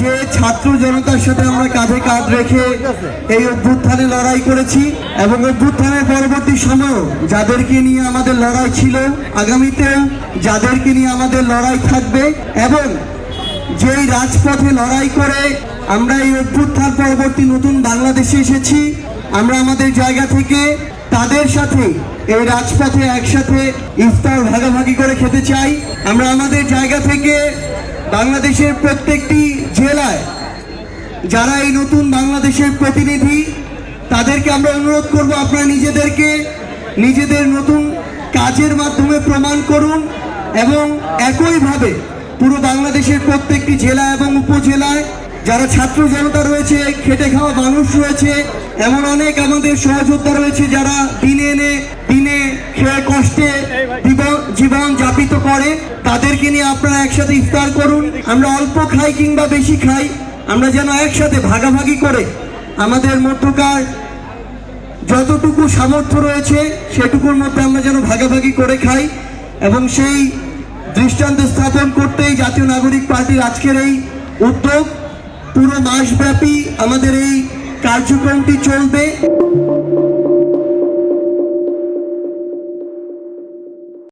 যে ছাত্র জনতার সাথে আমরা কাঁধে কাঁধ রেখে এই অভ্যুত্থানে লড়াই করেছি এবং অভ্যুত্থানের পরবর্তী সময়েও যাদেরকে নিয়ে আমাদের লড়াই ছিল আগামীতেও যাদেরকে নিয়ে আমাদের লড়াই থাকবে এবং যেই রাজপথে লড়াই করে আমরা এই অভ্যুত্থান পরবর্তী নতুন বাংলাদেশে এসেছি, আমরা আমাদের জায়গা থেকে তাদের সাথে এই রাজপথে একসাথে ইফতার ভাগাভাগি করে খেতে চাই। আমরা আমাদের জায়গা থেকে বাংলাদেশের প্রত্যেকটি জেলায় যারা এই নতুন বাংলাদেশের প্রতিনিধি, তাদেরকে আমরা অনুরোধ করব আপনারা নিজেদেরকে নিজেদের নতুন কাজের মাধ্যমে প্রমাণ করুন এবং একইভাবে পুরো বাংলাদেশের প্রত্যেকটি জেলা এবং উপজেলায় যারা ছাত্র জনতা রয়েছে, খেটে খাওয়া মানুষ রয়েছে, এমন অনেক আমাদের সহযোদ্ধা রয়েছে যারা দিনে এনে দিনে খেয়ে কষ্টে করে তাদেরকে নিয়ে আপনারা একসাথে ইফতার করুন। আমরা অল্প খাই কিংবা বেশি খাই, আমরা যেন একসাথে ভাগাভাগি করে আমাদের মধ্যকার যতটুকু সামর্থ্য রয়েছে, সেটুকুর মধ্যে আমরা যেন ভাগাভাগি করে খাই এবং সেই দৃষ্টান্ত স্থাপন করতেই জাতীয় নাগরিক পার্টির আজকের এই উদ্যোগ পুরো মাসব্যাপী আমাদের এই কার্যক্রমটি চলবে।